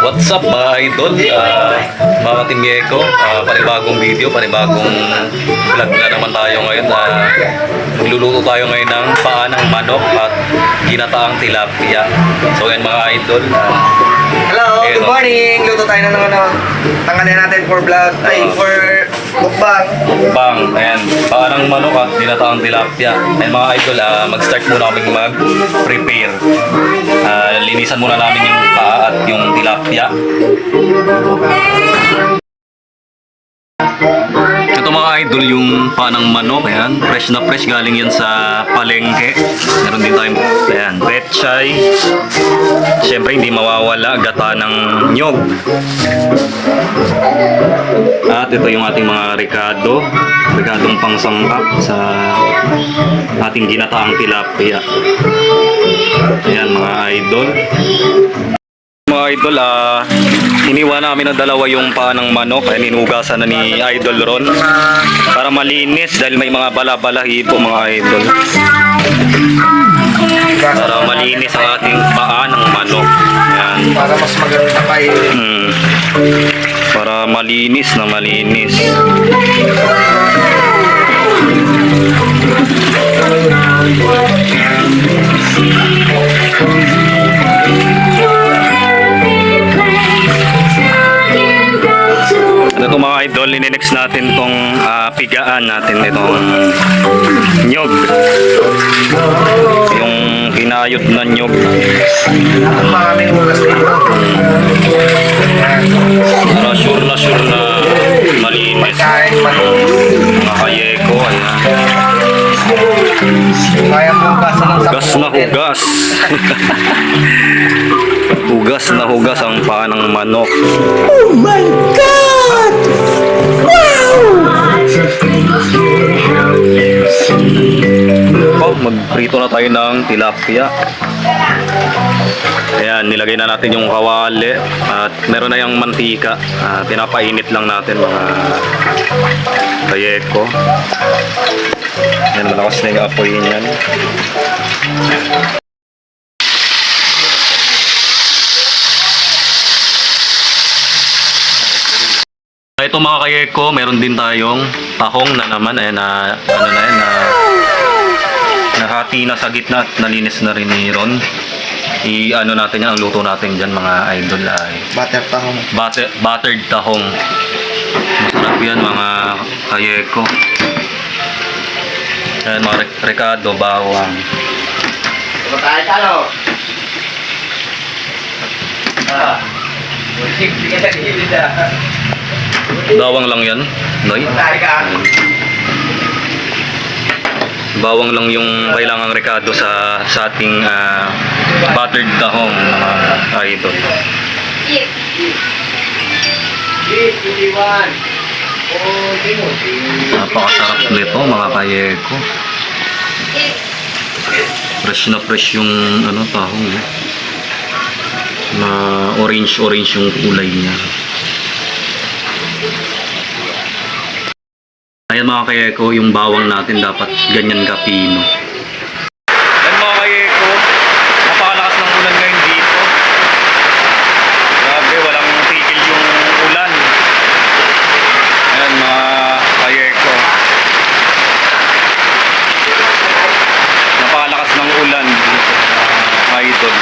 What's up mga idol? Uh, mga Timyeko, uh, panibagong video, panibagong vlog na naman tayo ngayon. Uh, magluluto tayo ngayon ng paa ng manok at ginataang tilapia. So yan mga idol, uh, Hello, Ayun, good oh. morning. Luto tayo ng ano, tanggalin natin for vlog, ay Oh. for mukbang. bang, ayan, paa ng manok at ginataang tilapia. Ayan mga idol, uh, mag-start muna kami mag-prepare. Uh, linisan muna namin yung paa at yung tilapia. Idol, yung panang manok, ayan. Fresh na fresh, galing yan sa palengke. Meron din tayong, ayan, petchay. Siyempre, hindi mawawala, gata ng nyog. At ito yung ating mga ricado. Ricadong pangsangkap sa ating ginataang tilapia. Ayan mga idol. Mga idol, ah, iniwan namin ng dalawa yung paa ng manok. Ayan, inugasan na ni Idol Ron. Para malinis dahil may mga bala-balahi po mga idol. Para malinis ang ating paa ng manok. Ayan. Para mas maganda pa eh. Hmm. Para malinis na malinis. Ano to mga idol, ninenext natin tong ah, pigaan natin itong nyog. Yung kinayot na nyog. Maraming hugas dito. Para sure na sure na malinis. Mga kayeko. Kaya po hugasan ng Hugas na hugas. hugas na hugas ang paa ng manok. Oh, magprito na tayo ng tilapia. Ayan, nilagay na natin yung kawali at meron na yung mantika. Ah, pinapainit lang natin mga kayeko. Ayan, malakas na yung apoy niyan. Ito mga kayeko, meron din tayong tahong na naman. Ayan na, ano na yan, na nahati na sa gitna at nalinis na rin ni Ron. I-ano natin yan, ang luto natin dyan mga idol ay Butter tahong. butter, buttered tahong. Masarap yan mga kayeko. Ayan mga rek- rekado, bawang. Tayo talo. Ah. Na gilid ah. Bawang lang yan, Noy. Bawang lang yung kailangang rekado sa sa ating ah, buttered tahong mga idol. Napakasarap nito mga kayeko. Fresh na fresh yung ano tahong. eh. Na orange orange yung kulay niya. Ayan mga kayeko, yung bawang natin dapat ganyan kapino. Ayan mga kayeko, napakalakas ng ulan ngayon dito. Grabe, walang tigil yung ulan. Ayan mga kayeko. Napakalakas ng ulan dito mga idol.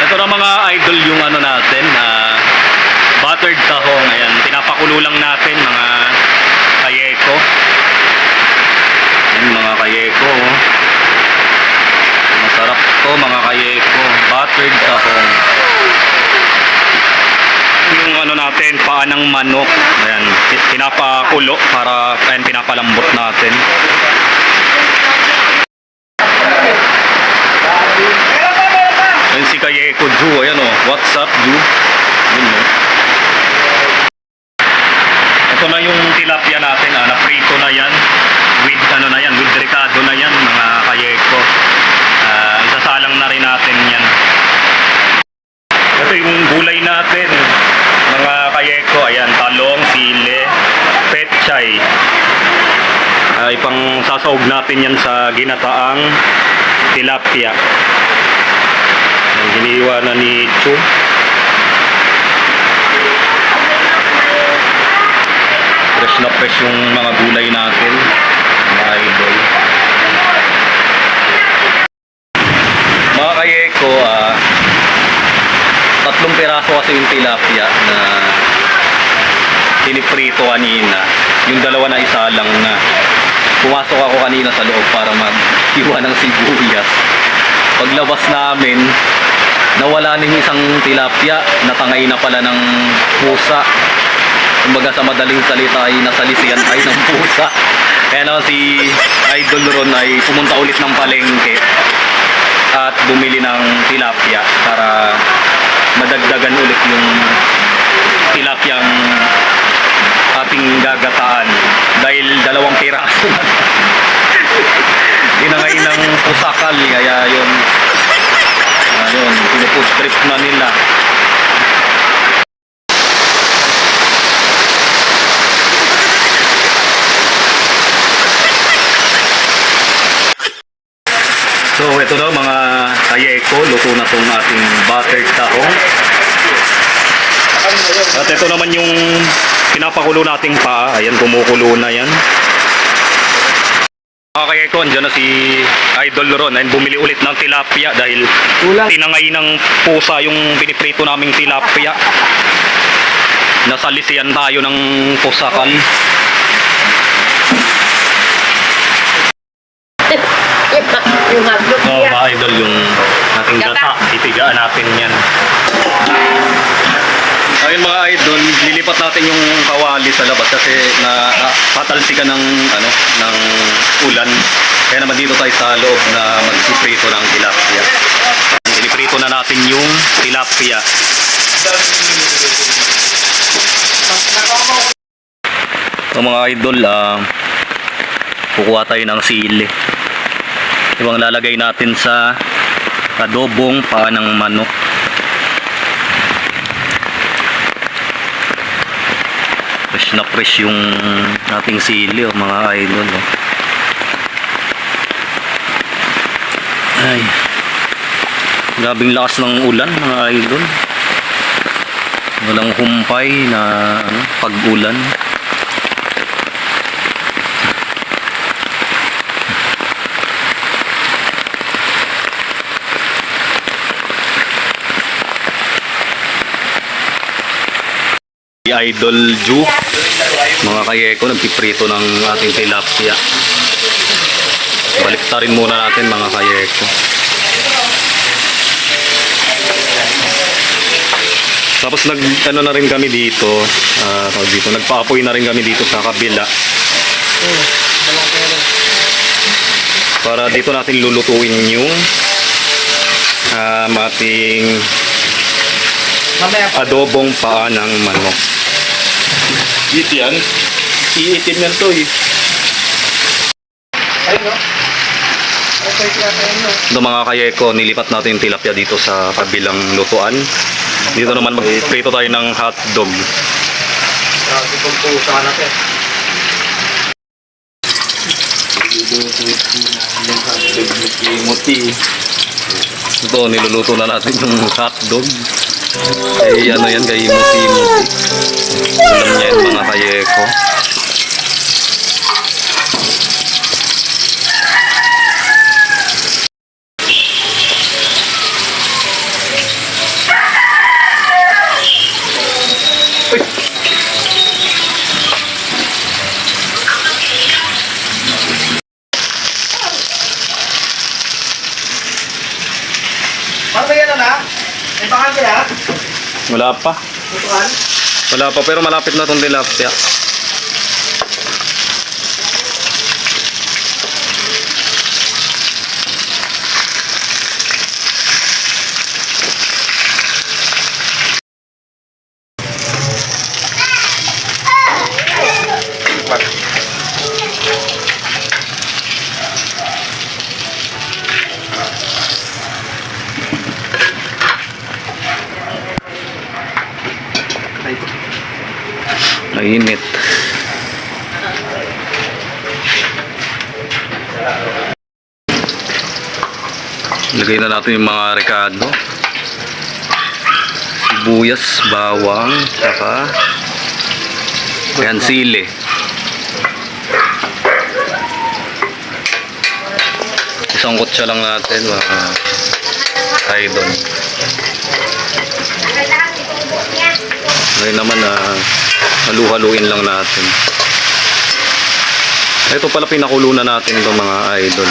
Ito na mga idol yung ano natin, na buttered tahong. Ayan, pinapakulo lang natin mga kayeko. Ayan, mga kayeko. oh. Masarap to mga kayeko. Buttered tahong. Yung ano natin, paa ng manok. Ayan, pi- pinapakulo para, ayan, pinapalambot natin. ko Ju, ayan o. What's up, Ju? Yun o. Ito na yung tilapia natin, ah. Naprito na yan. With, ano na yan, with ricado na yan, mga kayeko. Ah, isasalang na rin natin yan. Ito yung gulay natin, mga kayeko. Ayan, talong, sile, petchay. Ay, ah, pang sasawag natin yan sa ginataang tilapia. Na ni Chu. Fresh na fresh yung mga gulay natin. Mga idol. Mga kayeko, ah, tatlong piraso kasi yung tilapia na tiniprito kanina. Yung dalawa na isa lang na. Pumasok ako kanina sa loob para maghiwa ng sibuyas. Paglabas namin, nawala na yung isang tilapia, natangay na pala ng pusa. Kumbaga sa madaling salita ay nasalisiyan tayo ng pusa. Kaya naman si Idol Ron ay pumunta ulit ng palengke at bumili ng tilapia para madagdagan ulit yung tilapiyang ating gagataan dahil dalawang piraso na tinangay ng pusakal kaya yun ayun pinupood trip na nila So ito na mga kayeko, luto na tong ating buttered tahong. At ito naman yung pinapakulo nating pa. Ayan, kumukulo na yan. Mga kayeko, andyan na si Idol Ron. Ayan, bumili ulit ng tilapia dahil tinangay ng pusa yung piniprito naming tilapia. Nasalisiyan tayo ng pusakal. yung hotdog niya. mga idol, yung ating gata, itigaan natin yan. Ayun mga idol, lilipat natin yung kawali sa labas kasi na ah, patalsikan ng ano ng ulan. Kaya naman dito tayo sa loob na magsiprito ng tilapia. Piniprito na natin yung tilapia. So mga idol, ah, kukuha tayo ng sili. Ibang lalagay natin sa adobong paa ng manok. Fresh na fresh yung ating sili, oh, mga idol. Oh. Ay. Grabing lakas ng ulan, mga idol. Walang humpay na ano, pag-ulan. Idol Ju, mga kayeko, nagpiprito ng ating tilapia. Baliktarin muna natin mga kayeko. Tapos nag ano na rin kami dito, tawag dito, nagpaapoy na rin kami dito sa kabila. Para dito natin lulutuin yung um, ating adobong paa ng manok. Eat yan. Iitim yan to eh. Ayun, no? Ito mga kayeko, nilipat natin yung tilapia dito sa kabilang lutuan. Dito naman magprito tayo ng hotdog. Grabe kong pusa natin. Ito, niluluto na natin yung hotdog. Eh, ano yan, kay Muti-Muti. Ulam niya yan, mga kayeko. Ano ba yan, na? May bakal kaya? Wala pa. Wala pa, pero malapit na itong tilapia. Mainit. Lagay na natin yung mga rekado. Sibuyas, bawang, saka yan sili. Isang kutsa lang natin mga idol. Ngayon naman, ah, halu-haluin lang natin. Ito pala pinakulo na natin ito mga idol.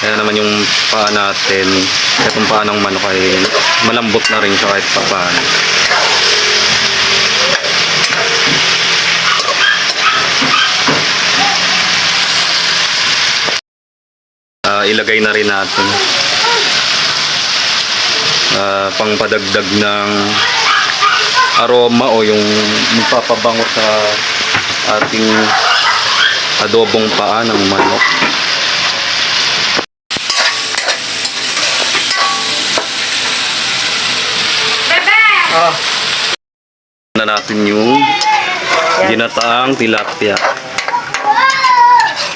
Kaya naman yung paa natin, itong paa ng manok ay malambot na rin siya kahit pa paano. Ah, ilagay na rin natin. Ah, pangpadagdag ng aroma o yung magpapabango sa ating adobong paa ng manok. Oh, na natin yung ginataang tilapia.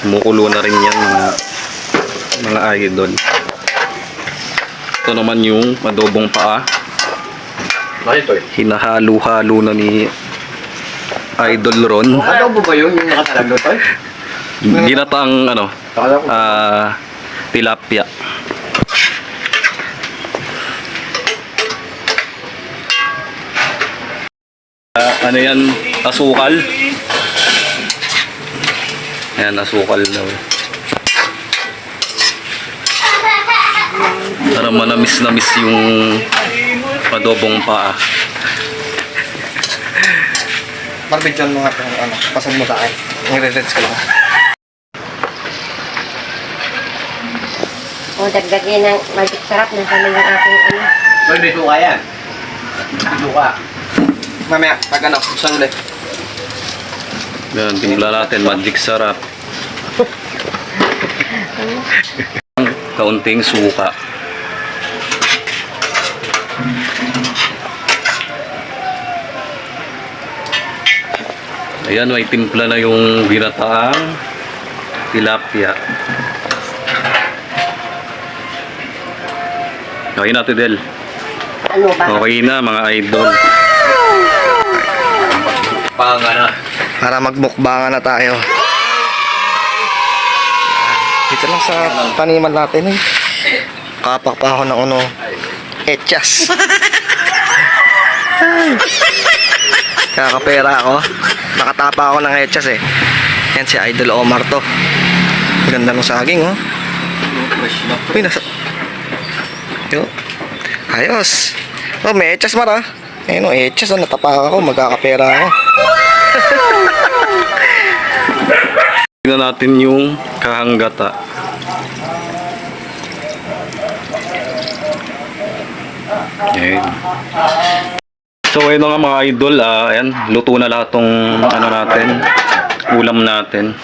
Kumukulo na rin yan mga mga idol. Ito naman yung adobong paa. Hinahalo-halo na ni Idol Ron. Adobo ba yun? Yung nakasalag doon to? Ginataang ano, ah tilapia. Ah, ano yan? Asukal? Ayan, asukal daw. Para manamis na miss yung adobong paa. Marbidyan mo nga itong ano, pasad mo sa akin. Nire-reds ko lang. O, dagdagin ng magic sarap ng aking ano. Hoy, may tuka yan. May tuka. Mamaya, pag ano, saan ulit? Yan, timpla natin, magic sarap. Kaunting suka. Ayan, may timpla na yung ginataang tilapia. Okay na, Tidel. Ano ba? Okay na, mga idol. Panga na. Para magmukbangan na tayo. Dito lang sa taniman natin eh. Kapak pa ako ng ano, etchas. Kakapera ako. Nakatapa ako ng etchas eh. Yan si Idol Omar to. Ganda ng saging oh. Uy, nasa... Yo. Ayos. Oh, may etchas mara. Ayun oh, etchas. Oh, natapa ako. Magkakapera ako. Tingnan natin yung kahanggata. Ayan. So ayun nga mga idol, ah, ayan, luto na lahat tong ano natin, ulam natin.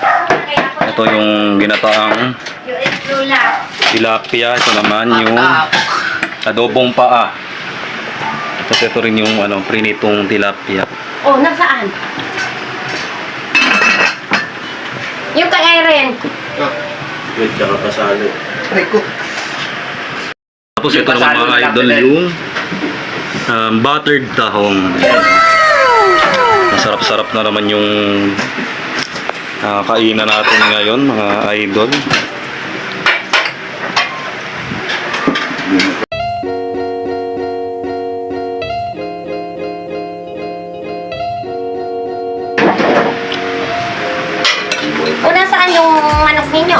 Ito yung ginataang tilapia, ito naman yung adobong paa. Tapos ito rin yung ano, prinitong tilapia. Oh, nasaan? Yung kay Irene. Aray ko. Tapos ito naman mga idol yung um, buttered tahong. Masarap-sarap na naman yung ah, kainan natin ngayon mga idol. O, nasaan yung manok ninyo?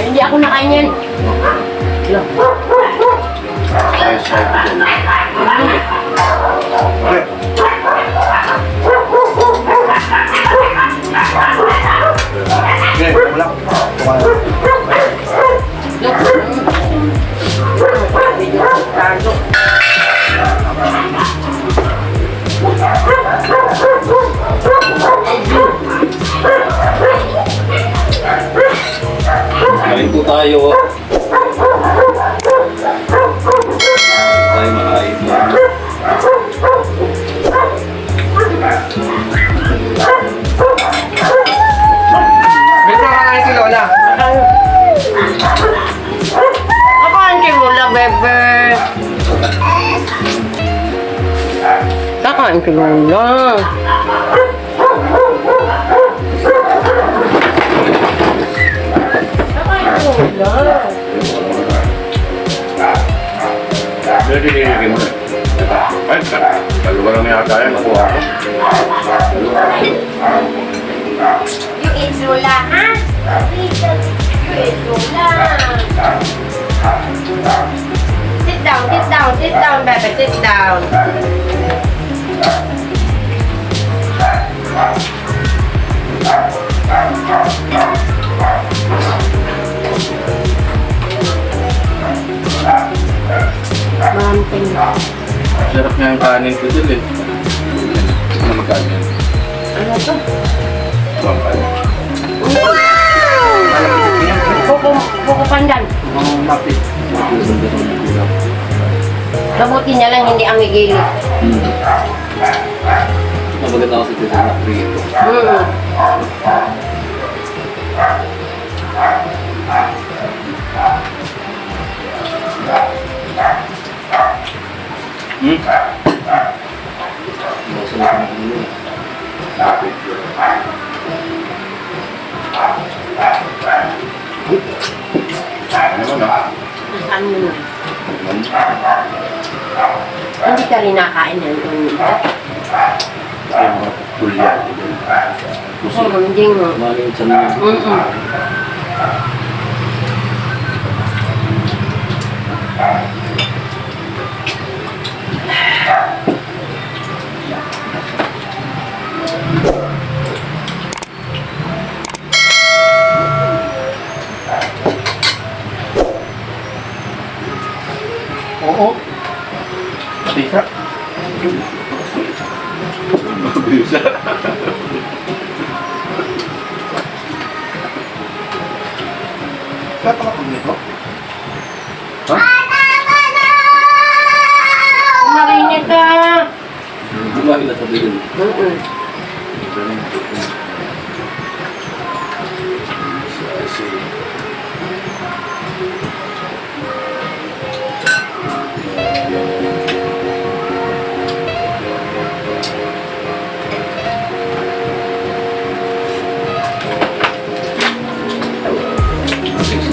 Hindi ako nakain yan. Kakain down. Maraming Sarap nga yung kanin ko dun eh. Ano magkano yan? Ano to? Ibang kanin. Buko, buko pandan. Mga mapit. Kabuti na lang hindi ang higili. Hmm. Maganda ako sa dito na prito. Hmm. Hmm? Mapit yun. Ano na? Nasaan mo na? Hindi ka rin nakain ng unita. Yung mga tulya. Oo, hindi mo. Maling sa mga. Mm-mm. Oo.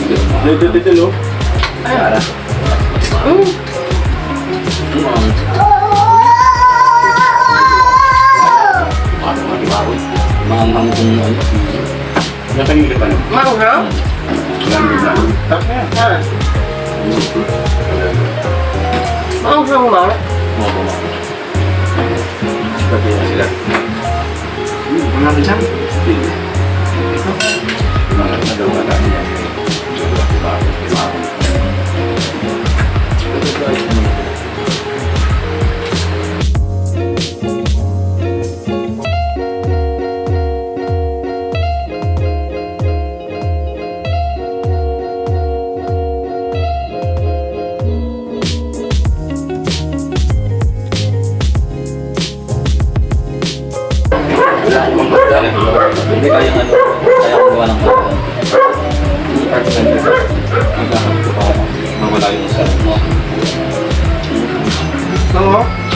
Dito, dito, no? Para. Mm. Ano nga di ba ako? Maanghang kung ano. Nakangili pa no? Manghang? Lamig na. Tap na yan. Ha? Manghang mo? Oo, oo. Pati na sila. Hmm, Mga bisan. Ito. Mga nadawa na niya. Dalawa, Hindi kaya ano, kaya kumuha ng magkakaroon ko pa mawala yung sa mo. Oo.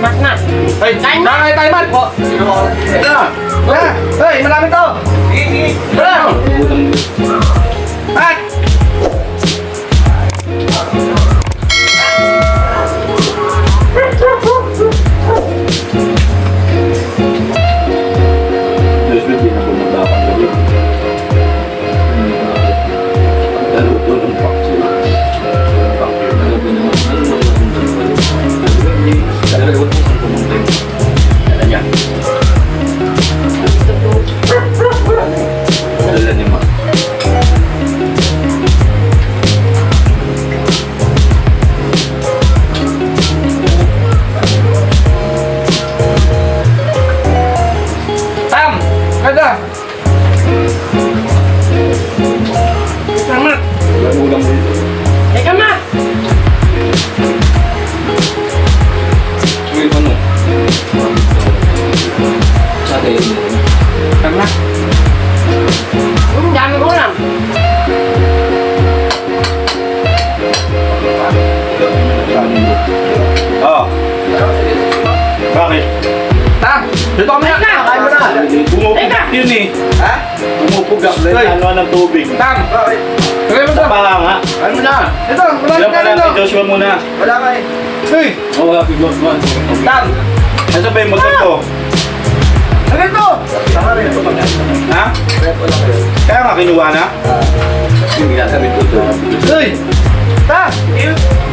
Mas, mas. Ay, Kain na. nakakaya tayo, Mark! Oh. Tara! Tara! Hoy, malapit to! Sige, sige! Tara! Mark!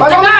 Balik na!